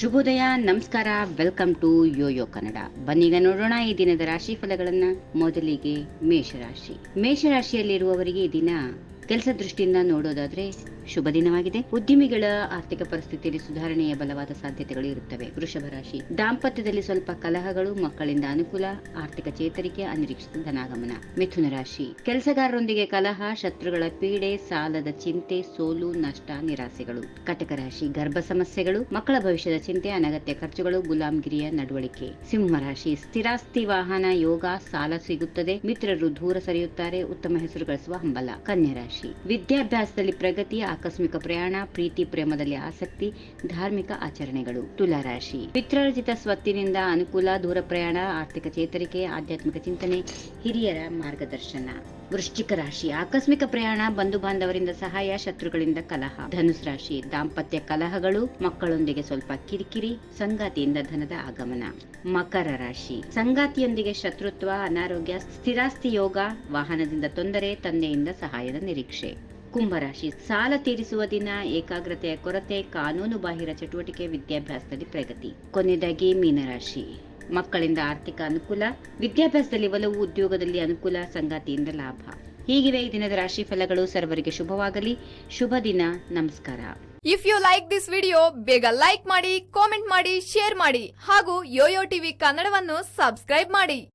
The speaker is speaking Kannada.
ಶುಭೋದಯ, ನಮಸ್ಕಾರ, ವೆಲ್ಕಮ್ ಟು ಯೋಯೋ ಕನ್ನಡ. ಬನ್ನೀಗ ನೋಡೋಣ ಈ ದಿನದ ರಾಶಿ ಫಲಗಳನ್ನ. ಮೊದಲಿಗೆ ಮೇಷರಾಶಿ. ಮೇಷರಾಶಿಯಲ್ಲಿರುವವರಿಗೆ ಈ ದಿನ ಕೆಲಸ ದೃಷ್ಟಿಯಿಂದ ನೋಡೋದಾದ್ರೆ ಶುಭ ದಿನವಾಗಿದೆ. ಉದ್ಯಮಿಗಳ ಆರ್ಥಿಕ ಪರಿಸ್ಥಿತಿಯಲ್ಲಿ ಸುಧಾರಣೆಯ ಬಲವಾದ ಸಾಧ್ಯತೆಗಳು ಇರುತ್ತವೆ. ವೃಷಭ ರಾಶಿ. ದಾಂಪತ್ಯದಲ್ಲಿ ಸ್ವಲ್ಪ ಕಲಹಗಳು, ಮಕ್ಕಳಿಂದ ಅನುಕೂಲ, ಆರ್ಥಿಕ ಚೇತರಿಕೆ, ಅನಿರೀಕ್ಷಿತ ಧನಾಗಮನ. ಮಿಥುನ ರಾಶಿ. ಕೆಲಸಗಾರರೊಂದಿಗೆ ಕಲಹ, ಶತ್ರುಗಳ ಪೀಡೆ, ಸಾಲದ ಚಿಂತೆ, ಸೋಲು, ನಷ್ಟ, ನಿರಾಸೆಗಳು. ಕಟಕ ರಾಶಿ. ಗರ್ಭ ಸಮಸ್ಯೆಗಳು, ಮಕ್ಕಳ ಭವಿಷ್ಯದ ಚಿಂತೆ, ಅನಗತ್ಯ ಖರ್ಚುಗಳು, ಗುಲಾಮಗಿರಿಯ ನಡವಳಿಕೆ. ಸಿಂಹ ರಾಶಿ. ಸ್ಥಿರಾಸ್ತಿ ವಾಹನ, ಯೋಗ, ಸಾಲ ಸಿಗುತ್ತದೆ. ಮಿತ್ರರು ದೂರ ಸರಿಯುತ್ತಾರೆ, ಉತ್ತಮ ಹೆಸರು ಗಳಿಸುವ ಹಂಬಲ. ಕನ್ಯಾ ರಾಶಿ. ವಿದ್ಯಾಭ್ಯಾಸದಲ್ಲಿ ಪ್ರಗತಿ, ಆಕಸ್ಮಿಕ ಪ್ರಯಾಣ, ಪ್ರೀತಿ, ಪ್ರೇಮದಲ್ಲಿ ಆಸಕ್ತಿ, ಧಾರ್ಮಿಕ ಆಚರಣೆಗಳು ತುಲಾ ರಾಶಿ ಪಿತ್ರರಚಿತ ಸ್ವತ್ತಿನಿಂದ ಅನುಕೂಲ, ದೂರ ಪ್ರಯಾಣ, ಆರ್ಥಿಕ ಚೇತರಿಕೆ, ಆಧ್ಯಾತ್ಮಿಕ ಚಿಂತನೆ, ಹಿರಿಯರ ಮಾರ್ಗದರ್ಶನ. ವೃಶ್ಚಿಕ ರಾಶಿ. ಆಕಸ್ಮಿಕ ಪ್ರಯಾಣ, ಬಂಧು ಬಾಂಧವರಿಂದ ಸಹಾಯ, ಶತ್ರುಗಳಿಂದ ಕಲಹ. ಧನುಸ್ ರಾಶಿ, ದಾಂಪತ್ಯ ಕಲಹಗಳು, ಮಕ್ಕಳೊಂದಿಗೆ ಸ್ವಲ್ಪ ಕಿರಿಕಿರಿ, ಸಂಗಾತಿಯಿಂದ ಧನದ ಆಗಮನ. ಮಕರ ರಾಶಿ, ಸಂಗಾತಿಯೊಂದಿಗೆ ಶತ್ರುತ್ವ, ಅನಾರೋಗ್ಯ, ಸ್ಥಿರಾಸ್ತಿ ಯೋಗ, ವಾಹನದಿಂದ ತೊಂದರೆ, ತಂದೆಯಿಂದ ಸಹಾಯದ ನಿರೀಕ್ಷೆ. ಕುಂಭರಾಶಿ ಸಾಲ ತೀರಿಸುವ ದಿನ, ಏಕಾಗ್ರತೆಯ ಕೊರತೆ, ಕಾನೂನು ಬಾಹಿರ ಚಟುವಟಿಕೆ, ವಿದ್ಯಾಭ್ಯಾಸದಲ್ಲಿ ಪ್ರಗತಿ. ಕೊನೆಯದಾಗಿ ಮೀನರಾಶಿ. ಮಕ್ಕಳಿಂದ ಆರ್ಥಿಕ ಅನುಕೂಲ, ವಿದ್ಯಾಭ್ಯಾಸದಲ್ಲಿ ಒಲವು, ಉದ್ಯೋಗದಲ್ಲಿ ಅನುಕೂಲ, ಸಂಗಾತಿಯಿಂದ ಲಾಭ. ಹೀಗಿವೆ ಈ ದಿನದ ರಾಶಿ ಫಲಗಳು ಸರ್ವರಿಗೆ ಶುಭವಾಗಲಿ. ಶುಭ ದಿನ. ನಮಸ್ಕಾರ. If you like this video ಬೇಗ ಲೈಕ್ ಮಾಡಿ ಕಾಮೆಂಟ್ ಮಾಡಿ ಶೇರ್ ಮಾಡಿ ಹಾಗೂ ಯೋಯೋ ಟಿವಿ ಕನ್ನಡವನ್ನು ಸಬ್ಸ್ಕ್ರೈಬ್ ಮಾಡಿ.